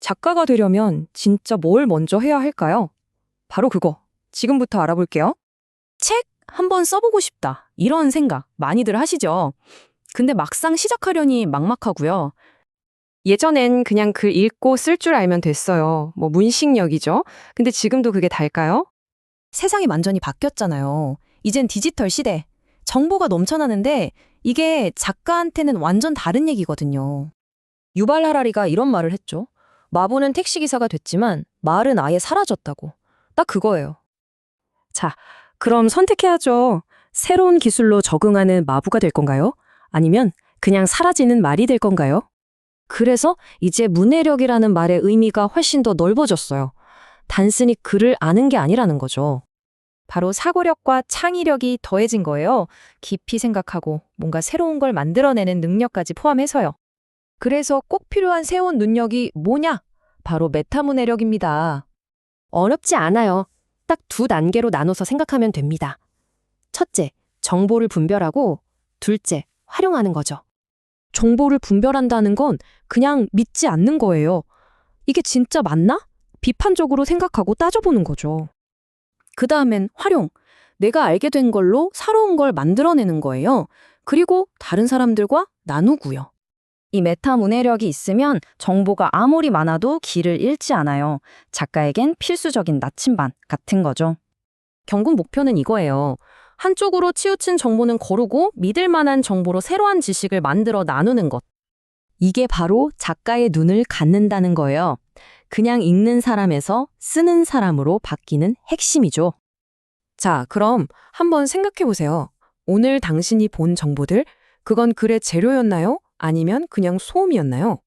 작가가 되려면 진짜 뭘 먼저 해야 할까요? 바로 그거. 지금부터 알아볼게요. 책 한번 써보고 싶다. 이런 생각 많이들 하시죠? 근데 막상 시작하려니 막막하고요. 예전엔 그냥 글 읽고 쓸 줄 알면 됐어요. 뭐 문식력이죠. 근데 지금도 그게 달까요? 세상이 완전히 바뀌었잖아요. 이젠 디지털 시대. 정보가 넘쳐나는데 이게 작가한테는 완전 다른 얘기거든요. 유발 하라리가 이런 말을 했죠. 마부는 택시기사가 됐지만 말은 아예 사라졌다고. 딱 그거예요. 자, 그럼 선택해야죠. 새로운 기술로 적응하는 마부가 될 건가요? 아니면 그냥 사라지는 말이 될 건가요? 그래서 이제 문해력이라는 말의 의미가 훨씬 더 넓어졌어요. 단순히 글을 아는 게 아니라는 거죠. 바로 사고력과 창의력이 더해진 거예요. 깊이 생각하고 뭔가 새로운 걸 만들어내는 능력까지 포함해서요. 그래서 꼭 필요한 새로운 능력이 뭐냐? 바로 메타문해력입니다. 어렵지 않아요. 딱 두 단계로 나눠서 생각하면 됩니다. 첫째, 정보를 분별하고 둘째, 활용하는 거죠. 정보를 분별한다는 건 그냥 믿지 않는 거예요. 이게 진짜 맞나? 비판적으로 생각하고 따져보는 거죠. 그 다음엔 활용. 내가 알게 된 걸로 새로운 걸 만들어내는 거예요. 그리고 다른 사람들과 나누고요. 이 메타 문해력이 있으면 정보가 아무리 많아도 길을 잃지 않아요. 작가에겐 필수적인 나침반 같은 거죠. 결국 목표는 이거예요. 한쪽으로 치우친 정보는 거르고 믿을 만한 정보로 새로운 지식을 만들어 나누는 것. 이게 바로 작가의 눈을 갖는다는 거예요. 그냥 읽는 사람에서 쓰는 사람으로 바뀌는 핵심이죠. 자, 그럼 한번 생각해 보세요. 오늘 당신이 본 정보들, 그건 글의 재료였나요? 아니면 그냥 소음이었나요?